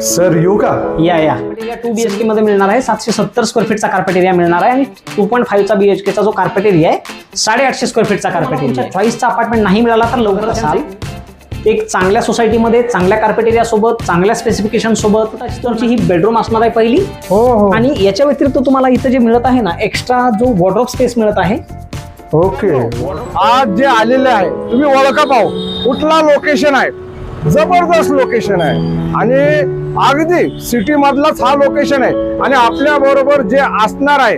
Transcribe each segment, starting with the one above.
Sir येऊ का? या या. टू बीएचके मध्ये मिळणार आहे. सातशे सत्तर स्क्वेअर फीटचा कार्पेट एरिया मिळणार आहे. आणि टू पॉईंट फाईव्हचा बीएचकेचा जो कार्पेट एरिया आहे साडेआठशे स्क्वेअर फीटचा कार्पेट एरिया चॉईसचा अपार्टमेंट नाही मिळाला तर लवकर असाल एक चांगल्या सोसायटीमध्ये चांगल्या कार्पेट एरिया सोबत चांगल्या स्पेसिफिकेशन सोबत तुमची ही बेडरूम असणार आहे पहिली. हो हो. आणि याच्या व्यतिरिक्त तुम्हाला इथं जे मिळत आहे ना एक्स्ट्रा जो वॉर्ड्रॉप स्पेस मिळत आहे. ओके आज जे आलेले आहे तुम्ही ओळखा पाहू कुठला लोकेशन आहे? जबरदस्त लोकेशन आहे. आणि अगदी सिटी मधलाच हा लोकेशन आहे. आणि आपल्या बरोबर जे असणार आहे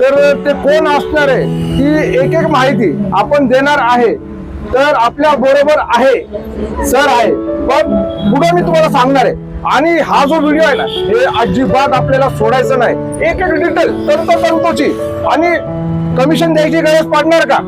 तर ते कोण असणार आहे ही एक एक माहिती आपण देणार आहे. तर आपल्या बरोबर आहे सर आहे. पण पुढे मी तुम्हाला सांगणार आहे. आणि हा जो व्हिडिओ आहे ना हे अजिबात आपल्याला सोडायचं नाही. एक एक डिटेल तंतोतंतोची. आणि कमिशन द्यायची गरज पडणार का?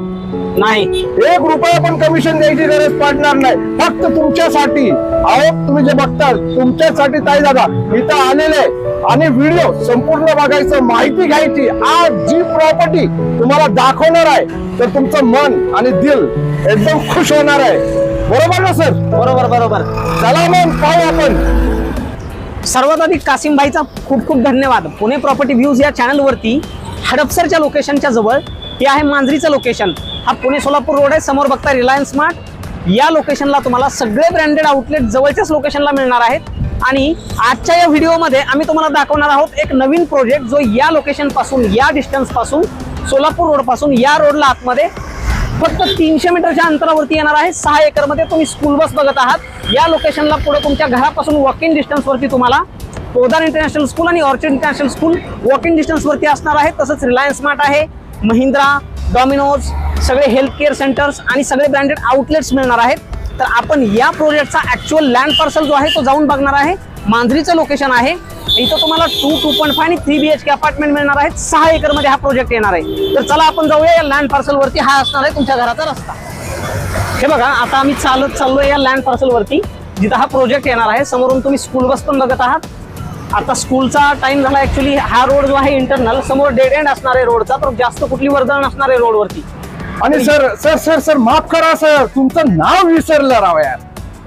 नाही. एक रुपया पण कमिशन द्यायची गरज पडणार नाही. फक्त तुमच्यासाठी. अहो तुम्ही जे बघताल तुमच्यासाठी ताई दादा इथं आलेले. आणि व्हिडिओ संपूर्ण बघायचं माहिती घ्यायची. आज जी प्रॉपर्टी तुम्हाला दाखवणार आहे तर तुमचं मन आणि दिल एकदम खुश होणार आहे. बरोबर ना सर बरोबर बरोबर. चला मग पाहू आपण. सर्वात अधिक कासिमबाईचा खूप खूप धन्यवाद. पुणे प्रॉपर्टी व्ह्यूज या चॅनलवरती हडपसरच्या लोकेशनच्या जवळ हे आहे मांजरीचं लोकेशन हा पुणे सोलापूर रोड आहे. समोर बघता रिलायन्स स्मार्ट या लोकेशनला तुम्हाला सगळे ब्रँडेड आउटलेट जवळच्याच लोकेशनला मिळणार आहेत. आणि आजच्या या व्हिडिओमध्ये आम्ही तुम्हाला दाखवणार आहोत एक नवीन प्रोजेक्ट जो या लोकेशनपासून या डिस्टन्सपासून सोलापूर रोडपासून या रोडला आतमध्ये फक्त तीनशे मीटरच्या अंतरावरती येणार आहे. सहा एकरमध्ये तुम्ही स्कूल बस बघत आहात. या लोकेशनला पुढे तुमच्या घरापासून वॉक इन तुम्हाला पोदार इंटरनॅशनल स्कूल आणि Orchid International School walk in असणार आहे. तसंच रिलायन्स मार्ट आहे महिंद्रा डॉमिनोज सगळे हेल्थ केअर सेंटर्स आणि सगळे ब्रँडेड आउटलेट्स मिळणार आहेत. तर आपण या प्रोजेक्टचा ॲक्च्युअल लँड पार्सल जो आहे तो जाऊन बघणार आहे. मांजरीचं लोकेशन आहे. इथं तुम्हाला टू टू पॉईंट फाय आणि three B H K apartment मिळणार आहेत. सहा एकरमध्ये हा प्रोजेक्ट येणार आहे. तर चला आपण जाऊया या लँड पार्सलवरती हा असणार आहे तुमच्या घराचा रस्ता. हे बघा आता आम्ही चालत चाललोय या लँड पार्सलवरती जिथं हा प्रोजेक्ट येणार आहे समोरून तुम्ही स्कूल बस पण बघत आहात. आता स्कूलचा टाइम झाला ऍक्च्युली हा रोड जो आहे इंटरनल समोर डेड एंड असणार आहे रोडचा तर जास्त कुठली वर्दळ नसणार आहे रोडवरती आणि सर सर सर सर माफ करा सर तुमचं नाव विसरलं राव यार.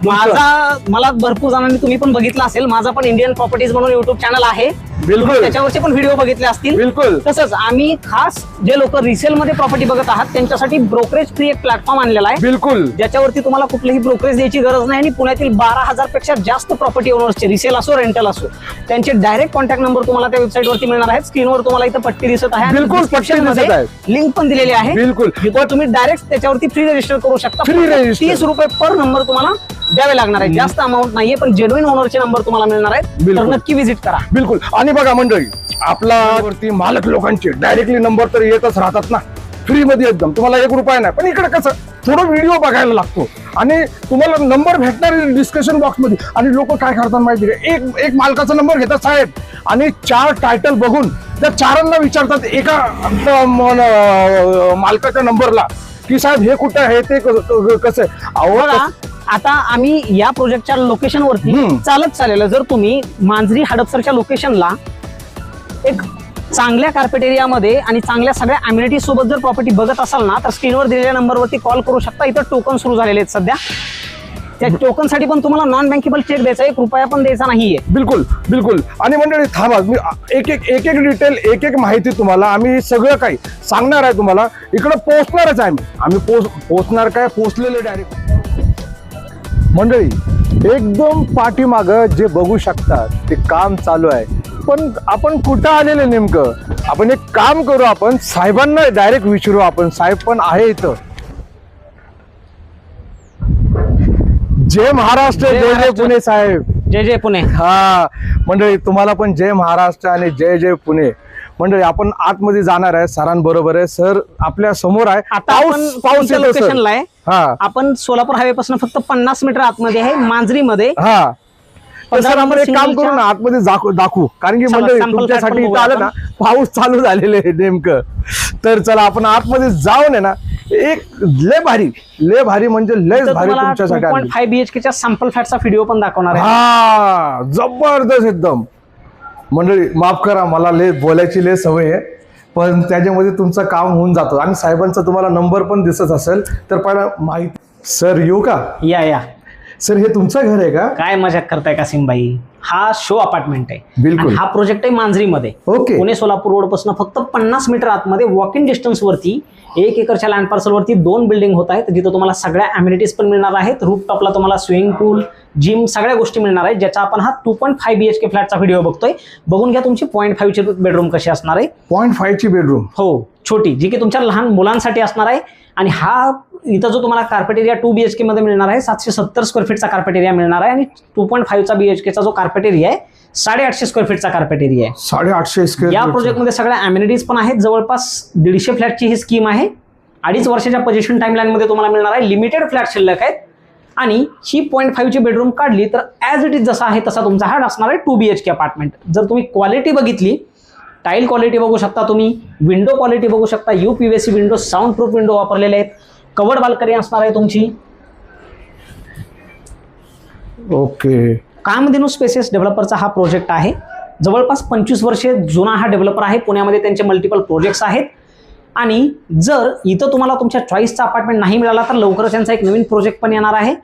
माझा मला भरपूर जणांनी तुम्ही पण बघितलं असेल माझा पण इंडियन प्रॉपर्टीज म्हणून युट्यूब चॅनल आहे. बिलकुल. त्याच्यावरचे पण व्हिडिओ बघितले असतील बिलकुल. तसंच आम्ही खास जे लोक रिसेल मध्ये प्रॉपर्टी बघत आहात त्यांच्यासाठी ब्रोकरेज फ्री एक प्लॅटफॉर्म आणलेला आहे बिलकुल ज्याच्यावरती तुम्हाला कुठलीही ब्रोकरेज द्यायची गरज नाही आणि पुण्यातील बारा हजारपेक्षा जास्त प्रॉपर्टी ओनर्सचे रिसेल असो रेंटल असो त्यांचे डायरेक्ट कॉन्टॅक्ट नंबर तुम्हाला त्या वेबसाईट वरती मिळणार आहेत स्क्रीनवर तुम्हाला इथं पट्टी दिसत आहे बिलकुल, आहे. लिंक पण दिलेली आहे बिलकुल. तुम्ही डायरेक्ट त्याच्यावरती फ्री रजिस्टर करू शकता register. तीस रुपये पर नंबर तुम्हाला द्यावे लागणार आहे जास्त अमाऊंट नाहीये पण जेन्युइन ओनरचे नंबर तुम्हाला मिळणार आहेत तर. नक्की व्हिजिट करा बिलकुल आणि बघा मंडळी आपला वरती मालक लोकांचे डायरेक्टली नंबर तर येतच राहतात ना. फ्री मध्ये एकदम. तुम्हाला एक रुपया नाही पण इकडे कसं थोडं व्हिडिओ बघायला लागतो. आणि तुम्हाला नंबर भेटणार डिस्कशन बॉक्समध्ये आणि लोक काय करतात माहिती का? एक एक मालकाचा नंबर घेतात साहेब. आणि चार टायटल बघून त्या चारांना विचारतात एका मालकाच्या नंबरला की साहेब हे कुठं आहे? ते कसं आहे? आता आम्ही या प्रोजेक्टच्या लोकेशन वरती हम्म. चालत चाललेलं. जर तुम्ही मांजरी हडपसरच्या लोकेशनला एक चांगल्या कार्पेट एरियामध्ये आणि चांगल्या सगळ्या अम्युनिटी सोबत जर प्रॉपर्टी बघत असाल ना तर स्क्रीनवर दिलेल्या नंबरवरती कॉल करू शकता. इथं टोकन सुरू झालेले आहेत सध्या. त्या टोकनसाठी पण तुम्हाला नॉन बँकेबल चेक द्यायचा एक रुपया पण द्यायचा नाहीये. बिलकुल बिलकुल. आणि मंडळी थांबा. मी एक एक एक एक डिटेल एक एक माहिती तुम्हाला आम्ही सगळं काही सांगणार आहे तुम्हाला. इकडं पोहोचणारच आहे आम्ही. आम्ही पोहोचणार काय? पोहोचलेले डायरेक्ट मंडळी एकदम पाठीमाग जे बघू शकतात ते काम चालू आहे. पण आपण कुठं आलेले नेमकं? आपण एक काम करू आपण. साहेबांना डायरेक्ट विचारू आपण. साहेब पण आहे इथं. जय महाराष्ट्र जय जय जय महाराष्ट्र. पुणे साहेब. जय जय पुणे. हा. मंडळी तुम्हाला पण जय महाराष्ट्र आणि जय जय पुणे. मंडळी आपण आतमध्ये जाणार आहे. सरांबरोबर आहे. सर आपल्यासमोर आहे. आता आपण कोणत्या येतो, सर. लोकेशनला आहे? हा. आपण सोलापूर हायवे पासून फक्त पन्नास मीटर आतमध्ये आहे मांजरीमध्ये. हा. तर पंधरा सर आपण नंबर एक काम सिग्नलच्या- करू ना आतमध्ये दाखवू दाखवू. कारण की चला, मंडळी sample तुमच्यासाठी platform इथं आलं ना पाऊस चालू झालेले आहे नेमकं. तर चला आपण आतमध्ये जाऊन आहे ना एक लय भारी लय भारी म्हणजे लय भारी तुमच्यासाठी पॉईंट आणली. फाय बीएचकेच्या सॅम्पल फ्लॅटचा व्हिडिओ पण दाखवणार आहे. हा जबरदस्त एकदम. मंडळी माफ करा मला लय बोलायची लय सवय आहे पण त्याच्यामध्ये तुमचं काम होऊन जातं. आणि साहेबांचा तुम्हाला नंबर पण दिसत असेल तर पहिला माहिती सर येऊ का? या या. सर हे तुमचं घर आहे का? काय मजाक करताय कासिमबाई? हा शो अपार्टमेंट आहे. बिलकुल. आणि हा प्रोजेक्ट आहे मांजरीमध्ये. ओके. पुणे सोलापूर रोडपासून फक्त पन्नास मीटर आतमध्ये वॉक इन डिस्टन्स वरती एक एकरच्या लँड पार्सल वरती दोन बिल्डिंग होत आहेत जिथं तुम्हाला सगळ्या अम्युनिटीज पण मिळणार आहेत. रूप टॉपला तुम्हाला स्विमिंग पूल जिम सगळ्या गोष्टी मिळणार आहेत ज्याचा आपण हा two point five B H K फ्लॅटचा video बघतोय. बघून घ्या तुमची पॉईंट फाईव्हची बेडरूम कशी असणार आहे. पॉईंट फाईव्ह ची बेडरूम हो छोटी जी की तुमच्या लहान मुलांसाठी असणार आहे. आणि हा इथं जो तुम्हाला carpet area two B H मध्ये मिळणार आहे सातशे सत्तर स्क्वेअर फीटचा कार्पेट एरिया मिळणार आहे. आणि टू पॉईंट फाईव्हचा बी एच केचा जो कार्पेट एरिया आहे साडेआठशे स्क्वेअर फीटचा कार्पेट एरिया आहे. साडेआठशे या स्क्वेअर प्रोजेक्टमध्ये सगळ्या अम्युनिटीज पण आहेत. जवळपास दीडशे फ्लॅटची ही स्कीम आहे. अडीच वर्षाच्या पोझिशनमध्ये तुम्हाला मिळणार आहे. लिमिटेड फ्लॅट शिल्लक आहेत. आणि ही पॉईंट फाईव्हची बेडरूम काढली तर ॲज इट इज जसा आहे तसा तुमचा हा असणार आहे two B H K apartment जर तुम्ही क्वालिटी बघितली टाईल क्वालिटी बघू शकता तुम्ही विंडो क्वालिटी बघू शकता U P V C window sound proof window वापरलेले आहेत. कवर्ड बाल्कनी असणार आहे तुमची. ओके. कामधेनू स्पेसेस डेव्हलपरचा हा प्रोजेक्ट आहे. जवळपास पंचवीस वर्षे जुना हा डेव्हलपर आहे. पुण्यामध्ये त्यांचे मल्टिपल प्रोजेक्ट्स आहेत. आणि जर इथं तुम्हाला तुमच्या चॉईसचा अपार्टमेंट नाही मिळाला तर लवकरच यांचा एक नवीन प्रोजेक्ट पण येणार आहे.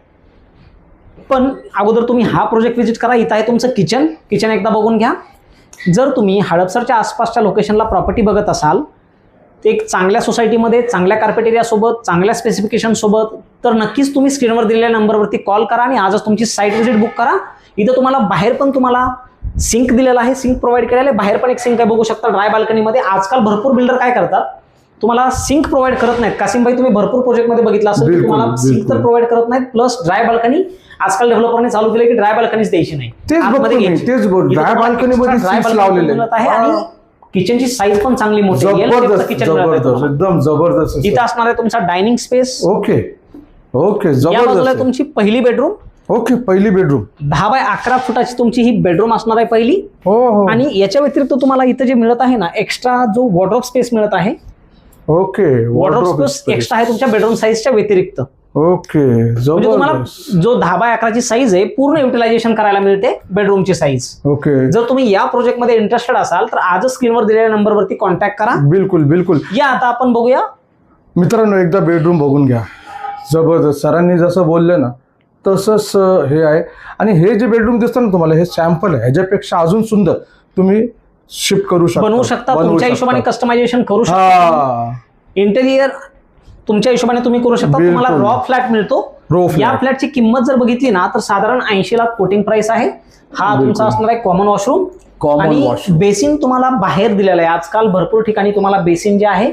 पण अगोदर तुम्ही हा प्रोजेक्ट व्हिजिट करा. इथं आहे तुमचं किचन किचन एकदा बघून घ्या. जर तुम्ही हडपसरच्या आसपासच्या लोकेशनला प्रॉपर्टी बघत असाल ते एक चांगल्या सोसायटीमध्ये चांगल्या कार्पेट एरियासोबत चांगल्या स्पेसिफिकेशनसोबत तर नक्कीच तुम्ही स्क्रीनवर दिलेल्या नंबरवरती कॉल करा आणि आजच तुमची साईट व्हिजिट बुक करा. इथं तुम्हाला बाहेर पण तुम्हाला सिंक दिलेला आहे. सिंक प्रोव्हाइड केलेला आहे. बाहेर पण एक सिंक आहे. बघू शकता ड्राय बाल्कनीमध्ये आजकाल भरपूर बिल्डर काय करतात? तुम्हाला सिंक प्रोव्हाइड करत नाहीत. कासिमभाई तुम्ही भरपूर प्रोजेक्टमध्ये बघितलं असेल की तुम्हाला सिंक तर. प्रोव्हाइड करत नाहीत. प्लस ड्राय बाल्कनी आजकाल डेव्हलपरने चालू केलं की ड्राय बाल्कनीच द्यायची नाही. तेच sinks balcony लावलेले मिळत आहे. आणि किचनची साईज पण चांगली मोठी. एकदम जबरदस्त इथं. असणार आहे तुमचा डायनिंग स्पेस ओके ओके जबरदस्त तुमची पहिली बेडरूम ओके पहिली बेडरूम दहा बाय अकरा फुटाची तुमची ही बेडरूम असणार आहे पहिली. हो हो. आणि याच्या व्यतिरिक्त तुम्हाला इथं जे मिळत आहे ना एक्स्ट्रा जो वॉर्ड्रॉप स्पेस मिळत आहे ओके स्पेस space. एक्स्ट्रा आहे तुमच्या बेडरूम साईजच्या व्यतिरिक्त. ओके म्हणजे तुम्हाला जो दहा बाय अकराची साईज आहे पूर्ण युटिलायझेशन करायला मिळते बेडरूमची साईज ओके. जर तुम्ही या प्रोजेक्टमध्ये इंटरेस्टेड असाल तर आजच स्क्रीनवर दिलेल्या नंबरवरती कॉन्टॅक्ट करा. बिलकुल बिलकुल. या आता आपण बघूया. मित्रांनो एकदा बेडरूम बघून घ्या. जबरदस्त. सरांनी जसं बोललं ना तसंच हे आहे. आणि हे जे बेडरूम दिसतं ना तुम्हाला हे सॅम्पल आहे. ह्याच्यापेक्षा अजून सुंदर. तुम्ही शिफ्ट करू शकता बनवू शकता तुमच्या. हिशोबाने कस्टमायझेशन करू शकता हा इंटेरियर तुमच्या हिशोबाने तुम्ही करू शकता. तुम्हाला रॉ फ्लॅट मिळतो या. फ्लॅटची किंमत जर बघितली ना तर साधारण ऐंशी लाख कोटिंग प्राइस आहे हा. तुमचा असणार आहे कॉमन वॉशरूम washroom. बेसिन तुम्हाला बाहेर दिलेलं आहे आजकाल भरपूर ठिकाणी तुम्हाला बेसिन जे आहे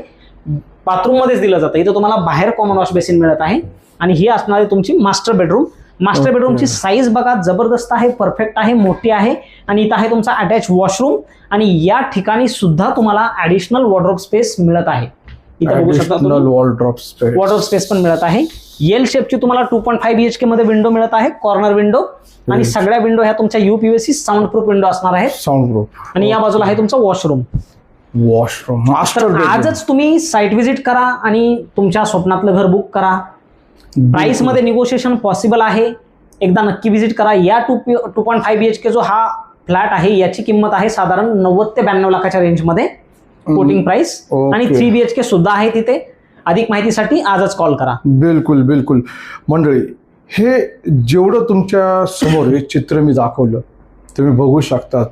बाथरूम मध्येच दिलं जातं इथं तुम्हाला बाहेर कॉमन वॉश बेसिन मिळत आहे आणि ही असणार आहे तुमची मास्टर बेडरूम मास्टर. बेडरूमची साईज बघा जबरदस्त आहे परफेक्ट आहे मोठी आहे. आणि इथं आहे तुमचा अटॅच वॉशरूम आणि या ठिकाणी सुद्धा तुम्हाला ऍडिशनल वॉर्ड्रोप स्पेस मिळत आहे. इथं बघू शकता तुम्ही. Wall drop space water space पण मिळत आहे. येल शेपची तुम्हाला टू पॉईंट फाईव्ह बीएचके मध्ये विंडो मिळत आहे कॉर्नर विंडो आणि. सगळ्या विंडो ह्या तुमच्या युपीएससी साऊंड प्रूफ विंडो असणार आहेत. साऊंड प्रूफ आणि या बाजूला आहे तुमचं वॉशरूम वॉशरूम आजच तुम्ही साईट व्हिजिट करा आणि तुमच्या स्वप्नातलं घर बुक करा. प्राइसमध्ये निगोशिएशन पॉसिबल आहे. एकदा नक्की व्हिजिट करा. या two two point five BHK जो हा फ्लॅट आहे याची किंमत आहे साधारण नव्वद ते ब्याण्णव लाखाच्या रेंजमध्ये कोटिंग प्राइस. आणि थ्री बीएचके सुद्धा आहे तिथे. अधिक माहितीसाठी आजच कॉल करा. बिलकुल बिलकुल. मंडळी हे जेवढं तुमच्यासमोर हे चित्र मी दाखवलं तुम्ही बघू शकतात.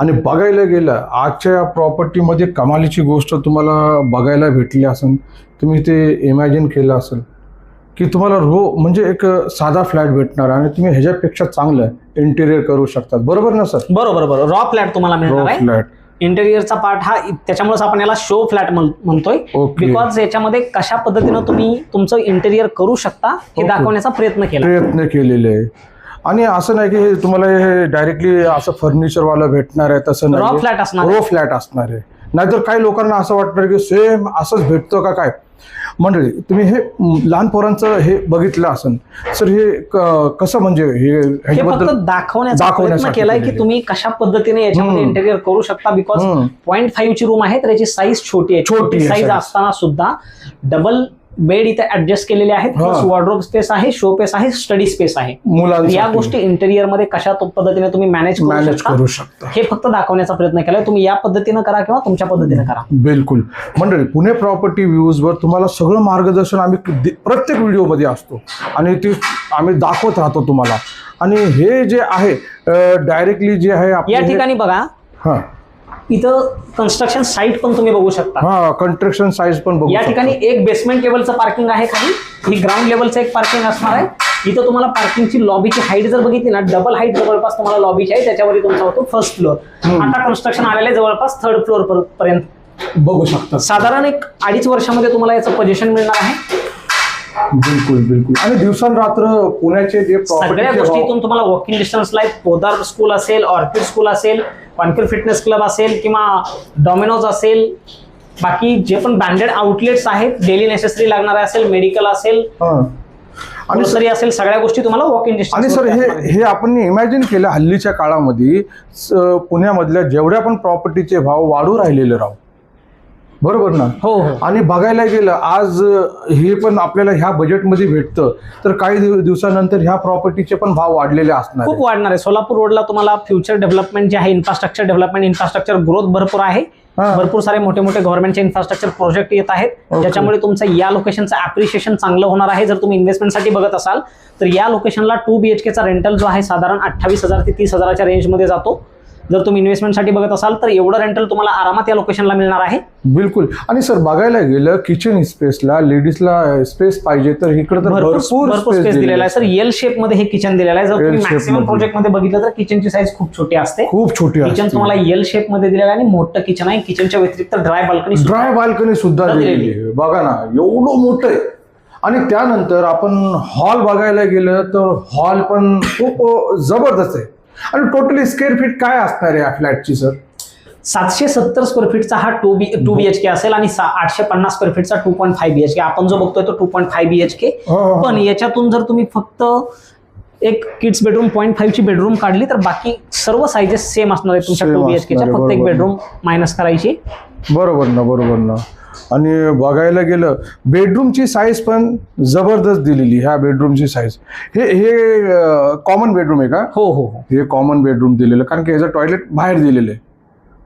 आणि बघायला गेलं आजच्या प्रॉपर्टीमध्ये कमालीची गोष्ट तुम्हाला बघायला भेटली असेल तुम्ही ते इमॅजिन केलं असेल. की तुम्हाला रो म्हणजे एक साधा फ्लॅट भेटणार आणि तुम्ही ह्याच्यापेक्षा चांगलं इंटिरियर करू शकतात. बरोबर ना सर? बरोबर बरोबर. रॉ फ्लॅट तुम्हाला मिळणार आहे. फ्लॅट इंटेरियरचा पार्ट हा त्याच्यामुळेच आपण याला शो फ्लॅट म्हणतोय. बिकॉज याच्यामध्ये कशा पद्धतीनं तुम्ही तुमचं इंटेरियर करू शकता हे. दाखवण्याचा प्रयत्न केला. प्रयत्न केलेले आहे. आणि असं नाही की हे तुम्हाला हे डायरेक्टली असं फर्निचरवाला भेटणार आहे तसं रॉ फ्लॅट असणार आहे. रो फ्लॅट असणार आहे. नाहीतर काही लोकांना असं वाटणार की सेम असंच भेटतं का काय? मंडळी तुम्ही हे लहान पोरांचं हे बघितलं असेल सर हे कसं म्हणजे हे ह्याच्याबद्दल दाखवण्याचा प्रयत्न केलाय की. तुम्ही कशा पद्धतीने याच्यामध्ये. इंटेरियर करू शकता बिकॉज. पॉईंट फाईव्ह ची रूम आहे तर याची साईज छोटी आहे छोटी साईज. असताना सुद्धा डबल बेड इथे ऍडजस्ट केलेले आहेत. वॉर्ड्रोब स्पेस आहे शो पेस आहे स्टडी स्पेस आहे. मुलांसाठी. या गोष्टी इंटेरियरमध्ये कशा पद्धतीने तुम्ही मॅनेज करू मॅनेज शकता करू शकता. हे फक्त दाखवण्याचा प्रयत्न केलाय. तुम्ही या पद्धतीनं करा किंवा तुमच्या पद्धतीनं करा. बिलकुल. मंडळी पुणे प्रॉपर्टी व्ह्यूजवर तुम्हाला सगळं मार्गदर्शन आम्ही प्रत्येक व्हिडिओमध्ये असतो. आणि ते आम्ही दाखवत राहतो तुम्हाला. आणि हे जे आहे डायरेक्टली जे आहे या ठिकाणी बघा. हा. इथं कन्स्ट्रक्शन साईट पण तुम्ही बघू शकता. हा कंस्ट्रक्शन साईज पण बघू या शकता. ठिकाणी एक बेसमेंट लेवलचं पार्किंग आहे खाली. ही ग्राउंड लेवलचं एक पार्किंग असणार आहे. इथं तुम्हाला पार्किंगची लॉबीची हाईट जर बघितली ना डबल हाईट जवळपास तुम्हाला लॉबीची आहे. त्याच्यावर तुमचा होतो फर्स्ट फ्लोअर आता कन्स्ट्रक्शन आलेलं आहे जवळपास थर्ड फ्लोअर पर्यंत. बघू शकता. साधारण एक अडीच वर्षामध्ये तुम्हाला याचं पोझिशन मिळणार आहे. बिलकुल बिलकुल. आणि दिवसांरात्र पुण्याचे जे सगळ्या गोष्टीतून तुम्हाला वॉकिंग डिस्टन्सला एक पोदार स्कूल असेल ऑर्किड स्कूल असेल कॉन्क्युर फिटनेस क्लब असेल किंवा डॉमिनोज असेल बाकी जे पण ब्रँडेड आउटलेट्स आहेत डेली नेसेसरी लागणारे असेल मेडिकल असेल आणि सर असेल सगळ्या गोष्टी तुम्हाला वॉकिंग आणि सर हे हे आपण इमॅजिन केलं हल्लीच्या काळामध्ये पुण्यामधल्या जेवढ्या पण प्रॉपर्टीचे भाव वाढू राहिलेले राव बरोबर ना? हो हो. आणि बघायला गेलं आज हे पण आपल्याला ह्या बजेटमध्ये भेटतं. तर काही दिव- दिवसानंतर ह्या प्रॉपर्टीचे पण भाव वाढलेले असणार खूप. वाढणार आहे. सोलापूर रोडला तुम्हाला फ्युचर डेव्हलपमेंट जे आहे इन्फ्रास्ट्रक्चर डेव्हलपमेंट इन्फ्रास्ट्रक्चर ग्रोथ भरपूर आहे. हा. भरपूर सारे मोठे मोठे गव्हर्नमेंटचे इन्फ्रास्ट्रक्चर प्रोजेक्ट येत आहेत. ज्याच्यामुळे तुमचं या लोकेशनचं अप्रिशिएशन चांगलं होणार आहे. जर तुम्ही इन्व्हेस्टमेंटसाठी बघत असाल तर या लोकेशनला टू बीएचकेचा रेंटल जो आहे साधारण अठ्ठावीस हजार ते तीस हजाराच्या रेंजमध्ये जातो. जर तुम्ही इन्व्हेस्टमेंटसाठी बघत असाल तर एवढं रेंटल तुम्हाला आरामात या लोकेशनला मिळणार आहे. बिलकुल. आणि सर बघायला गेलं किचन स्पेसला लेडीजला स्पेस पाहिजे तर इकडे तर भरपूर स्पेस दिलेला आहे सर. एल शेपमध्ये हे किचन दिलेलं आहे. जर तुम्ही मॅक्सिमम. प्रोजेक्टमध्ये. बघितलं तर किचनची साईज खूप छोटी असते. खूप छोटी किचन तुम्हाला एल शेपमध्ये दिलेलं आहे आणि मोठं किचन आहे. किचनच्या व्यतिरिक्त ड्राय बाल्कनी ड्राय बाल्कनी सुद्धा दिलेली आहे. बघा ना एवढं मोठं आहे. आणि त्यानंतर आपण हॉल बघायला गेलं तर हॉल पण खूप जबरदस्त आहे. आणि टोटली स्क्वेअर फीट काय असणार आहे या फ्लॅटची सर सातशे सत्तर स्क्वेअर फीटचा हा टू बी टू बीएचके असेल आणि आठशे पन्नास स्क्वेअर फीटचा टू पॉईंट फाय बीएचके आपण जो बघतोय तो टू पॉईंट फाय बीएचके हो, हो, हो. पण याच्यातून जर तुम्ही फक्त एक किड्स बेडरूम पॉईंट फाईव्हची बेडरूम काढली तर बाकी सर्व साईजेस सेम असणार आहेत तुमच्या टू बीएचकेच्या असणार आहे, फक्त एक. बेडरूम मायनस करायची. बरोबर ना बरोबर ना. आणि बघायला गेलं बेडरूमची साईज पण जबरदस्त दिलेली ह्या बेडरूमची साईज हे हे कॉमन बेडरूम आहे का? हो हो हो. हे कॉमन बेडरूम दिलेलं कारण की ह्याचं टॉयलेट बाहेर दिलेलं आहे.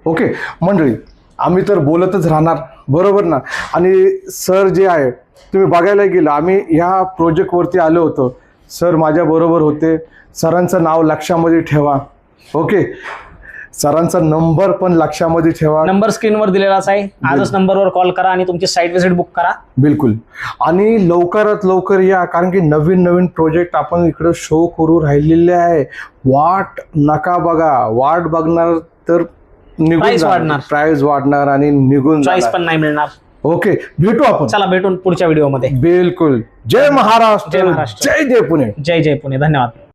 ओके मंडळी आम्ही तर बोलतच राहणार बरोबर ना? आणि सर जे आहे तुम्ही बघायला गेलं आम्ही ह्या प्रोजेक्टवरती आलो होतो. सर माझ्याबरोबर होते. सरांचं नाव लक्षामध्ये ठेवा. ओके सरांचा नंबर पण लक्षामध्ये ठेवा. नंबर स्क्रीनवर दिलेलाच आहे. आजच नंबरवर कॉल करा आणि तुमची साईट व्हिजिट बुक करा. बिलकुल. आणि लवकरात लवकर या कारण की नवीन नवीन प्रोजेक्ट आपण इकडे शो करू राहिलेले आहे. वाट नका बघा. वाट बघणार तर निघून वाढणार. प्राइस वाढणार आणि निघून चॉईस. पण नाही मिळणार. ओके भेटू आपण. चला भेटून पुढच्या व्हिडिओमध्ये बिलकुल. जय महाराष्ट्र. जय महाराष्ट्र. जय जय पुणे. जय जय पुणे. धन्यवाद.